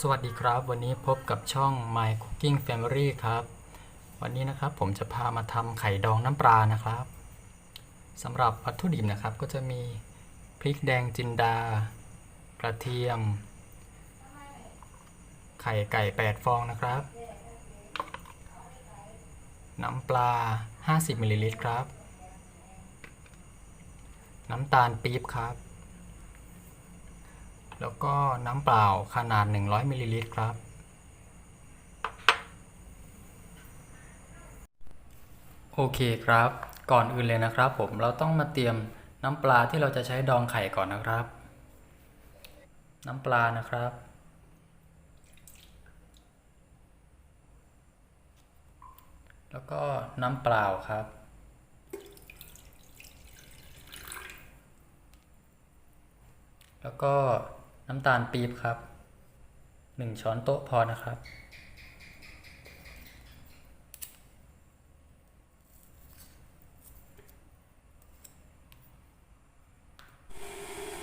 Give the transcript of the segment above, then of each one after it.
สวัสดีครับ วันนี้พบกับช่อง My Cooking Family ครับ วันนี้นะครับผมจะพามาทำไข่ดองน้ำปลานะครับสำหรับวัตถุดิบนะครับก็จะมีพริกแดงจินดา กระเทียม ไข่ไก่ 8 ฟองนะครับ น้ำปลา 50มิลลิลิตรครับ น้ำตาลปี๊บครับ แล้วก็น้ำเปล่าขนาด 100มิลลิลิตรครับ โอเคครับ ก่อนอื่นเลยนะครับ ผมเราต้องมาเตรียมน้ำปลาที่เราจะใช้ดองไข่ก่อนนะครับ น้ำปลานะครับ แล้วก็น้ำเปล่าครับแล้วก็ น้ำตาลปี๊บครับ 1 ช้อนโต๊ะพอนะครับ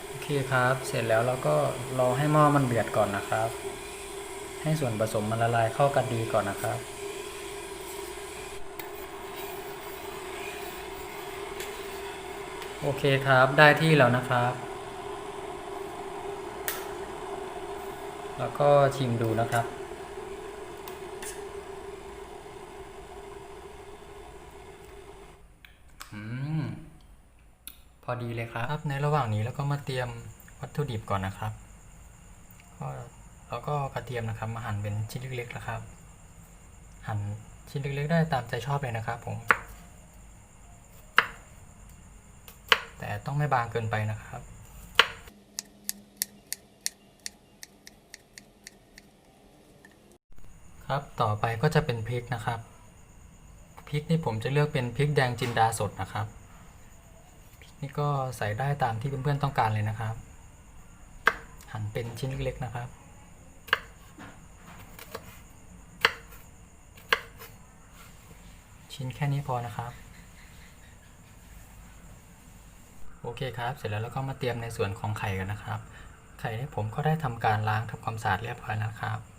โอเคครับ เสร็จแล้วเราก็รอให้หม้อมันเดือดก่อนนะครับ ให้ส่วนผสมมันละลายเข้ากันดีก่อนนะครับโอเคครับ ได้ที่แล้วนะครับ แล้วก็ชิมดูนะครับ อืม พอดีเลยครับ ในระหว่างนี้แล้วก็มาเตรียมวัตถุดิบก่อนนะครับ ก็แล้วก็กระเทียมนะครับ มาหั่นเป็นชิ้นเล็กๆนะครับ หั่นชิ้นเล็กๆได้ตามใจชอบเลยนะครับผม แต่ต้องไม่บางเกินไปนะครับ ครับ ต่อไปก็จะเป็นพริกนะครับ พริกนี่ผมจะเลือกเป็นพริกแดงจินดาสดนะครับ พริกนี่ก็ใส่ได้ตามที่เพื่อนๆต้องการเลยนะครับ หั่นเป็นชิ้นเล็กๆนะครับชิ้นแค่นี้พอนะครับ โอเคครับ เสร็จแล้วเราก็มาเตรียมในส่วนของไข่กันนะครับ ไข่นี่ผมก็ได้ทำการล้างทำความสะอาดเรียบร้อยแล้วครับ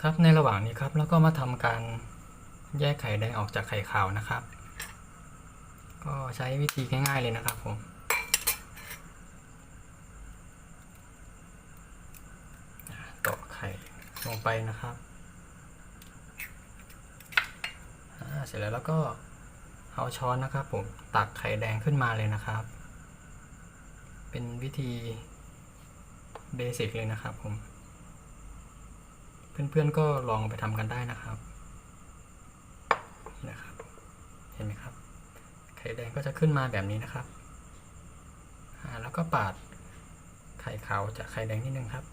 ครับในระหว่างนี้ครับแล้วก็มาทำการแยกไข่แดงออกจากไข่ขาวนะครับ ก็ใช้วิธีง่าย ๆเลยนะครับผมตอกไข่ลงไปนะครับเสร็จแล้วแล้วก็เอาช้อนนะครับผมตักไข่แดงขึ้นมาเลยนะครับ เป็นวิธีเบสิกเลยนะครับผม เพื่อนๆก็ลองไปทำกันได้นะครับนะครับ เห็นไหมครับ ไข่แดงก็จะขึ้นมาแบบนี้นะครับแล้วก็ปาดไข่ขาวจากไข่แดงนิดนึงครับ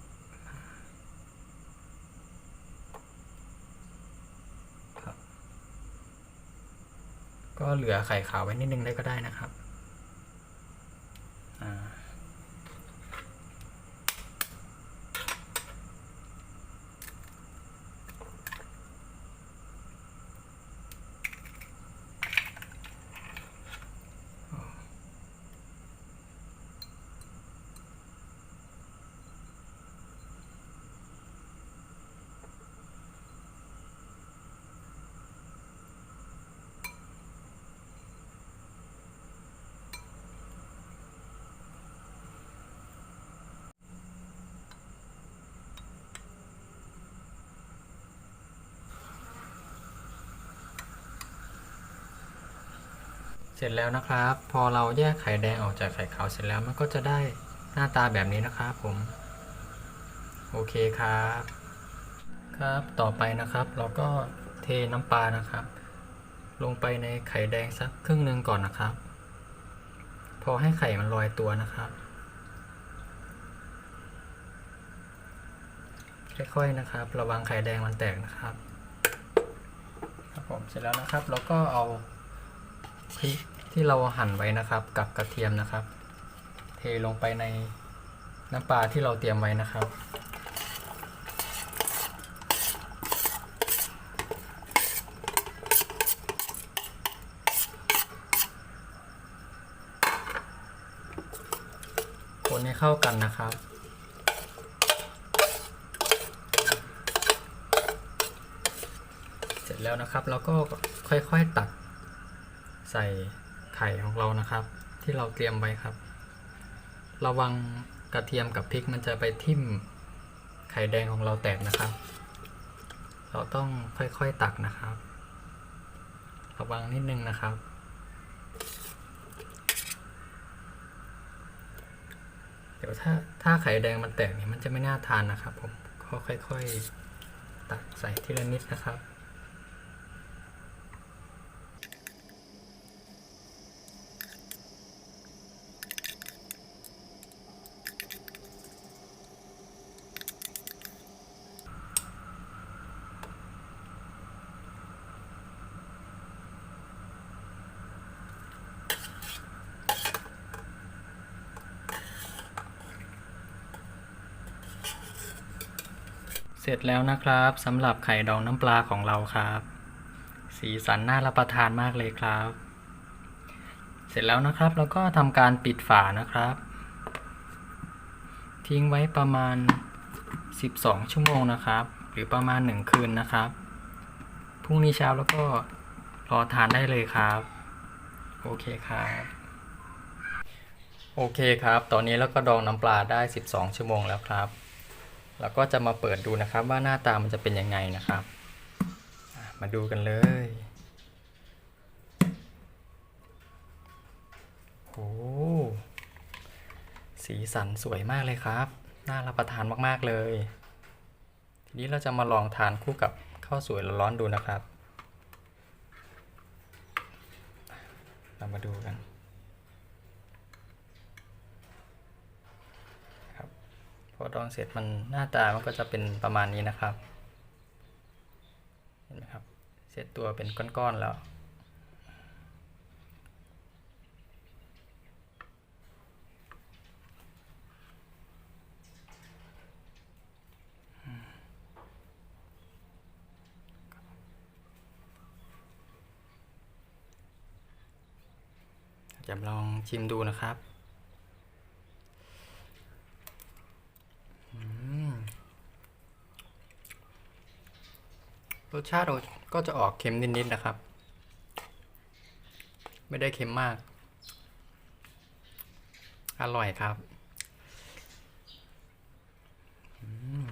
ก็เหลือไข่ขาวไว้นิดนึงได้ก็ได้นะครับ เสร็จแล้วนะครับ พอเราแยกไข่แดงออกจากไข่ขาวเสร็จแล้วมันก็จะได้หน้าตาแบบนี้นะครับผม โอเคครับ ครับต่อไปนะครับ เราก็เทน้ำปลานะครับ ลงไปในไข่แดงสักครึ่งหนึ่งก่อนนะครับ พอให้ไข่มันลอยตัวนะครับค่อยๆนะครับ ระวังไข่แดงมันแตกนะครับครับผมเสร็จแล้วนะครับ เราก็เอา พริกที่เราหั่นไว้นะครับ กับกระเทียมนะครับ เทลงไปในน้ำปลาที่เราเตรียมไว้นะครับ คนให้เข้ากันนะครับเสร็จแล้วนะครับ เราก็ค่อยๆตัก ใส่ไข่ของเรานะครับ ที่เราเตรียมไว้ครับ ระวังกระเทียมกับพริกมันจะไปทิ่มไข่แดงของเราแตกนะครับ เราต้องค่อยๆตักนะครับ ระวังนิดนึงนะครับเดี๋ยวถ้าถ้าไข่แดงมันแตกเนี่ยมันจะไม่น่าทานนะครับผมก็ค่อยๆ ตักใส่ทีละนิดนะครับ เสร็จแล้วนะครับสำหรับไข่ดองน้ำปลาของเราครับ สีสันน่ารับประทานมากเลยครับ เสร็จแล้วนะครับแล้วก็ทำการปิดฝานะครับ ทิ้งไว้ประมาณ 12 ชั่วโมงนะครับ หรือประมาณ 1 คืนนะครับพรุ่งนี้เช้าแล้วก็รอทานได้เลยครับ โอเคครับโอเคครับ ตอนนี้แล้วก็ดองน้ำปลาได้ 12 ชั่วโมงแล้วครับ แล้วก็จะมาเปิดดูนะครับว่าหน้าตามันจะเป็นยังไงนะครับ มาดูกันเลยโอ้สีสันสวยมากเลยครับ น่ารับประทานมากๆเลย ทีนี้เราจะมาลองทานคู่กับข้าวสวยร้อนๆดูนะครับ เรามาดูกัน พอดองเสร็จมันหน้าตามันก็จะเป็นประมาณนี้นะครับ เห็นไหมครับ เสร็จตัวเป็นก้อนๆแล้ว จะลองชิมดูนะครับ รสชาติก็จะออกเค็มนิดๆนะครับ ไม่ได้เค็มมาก อร่อยครับอืม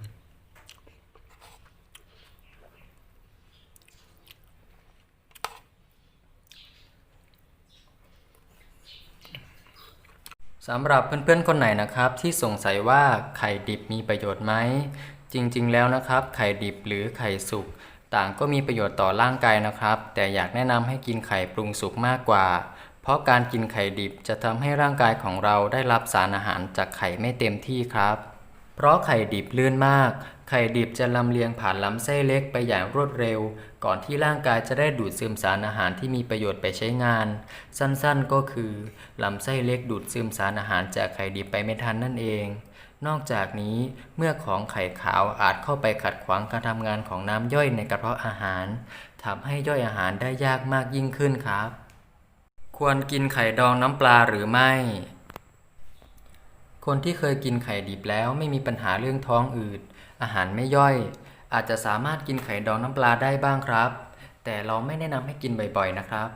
สำหรับเพื่อนๆ คนไหนนะครับที่สงสัยว่าไข่ดิบมีประโยชน์ไหม จริงๆ แล้วนะครับ ไข่ดิบหรือไข่สุกต่างก็มีประโยชน์ต่อร่างกายนะครับ แต่อยากแนะนำให้กินไข่ปรุงสุกมากกว่า เพราะการกินไข่ดิบจะทำให้ร่างกายของเราได้รับสารอาหารจากไข่ไม่เต็มที่ครับ เพราะไข่ดิบลื่นมาก ไข่ดิบจะลำเลียงผ่านลำไส้เล็กไปอย่างรวดเร็ว ก่อนที่ร่างกายจะได้ดูดซึมสารอาหารที่มีประโยชน์ไปใช้งาน สั้นๆก็คือลำไส้เล็กดูดซึมสารอาหารจากไข่ดิบไปไม่ทันนั่นเอง นอกจากนี้เมื่อของไข่ขาวอาจเข้าไปขัดขวางการทำงานของน้ำย่อยในกระเพาะอาหารทำให้ย่อยอาหารได้ยากมากยิ่งขึ้นครับ ควรกินไข่ดองน้ำปลาหรือไม่ คนที่เคยกินไข่ดิบแล้วไม่มีปัญหาเรื่องท้องอืด อาหารไม่ย่อย อาจจะสามารถกินไข่ดองน้ำปลาได้บ้างครับ แต่เราไม่แนะนำให้กินบ่อยๆนะครับ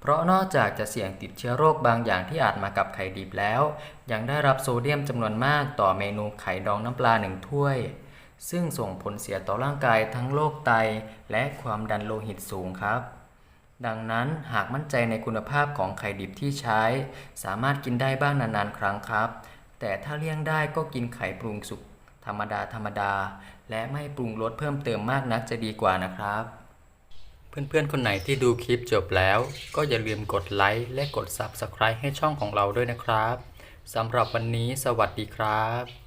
เพราะนอกจากจะเสี่ยงติดเชื้อโรคบางอย่างที่อาจมากับไข่ดิบแล้ว ยังได้รับโซเดียมจำนวนมากต่อเมนูไข่ดองน้ำปลาหนึ่งถ้วย ซึ่งส่งผลเสียต่อร่างกายทั้งโรคไตและความดันโลหิตสูงครับ ดังนั้นหากมั่นใจในคุณภาพของไข่ดิบที่ใช้ สามารถกินได้บ้างนานๆ ครั้งครับ แต่ถ้าเลี่ยงได้ก็กินไข่ปรุงสุกธรรมดาธรรมดา และไม่ปรุงรสเพิ่มเติมมากนักจะดีกว่านะครับ เพื่อนๆ คนไหนที่ดูคลิปจบแล้ว ก็อย่าลืมกดไลค์และกด Subscribe ให้ช่องของเราด้วยนะครับสำหรับวันนี้สวัสดีครับ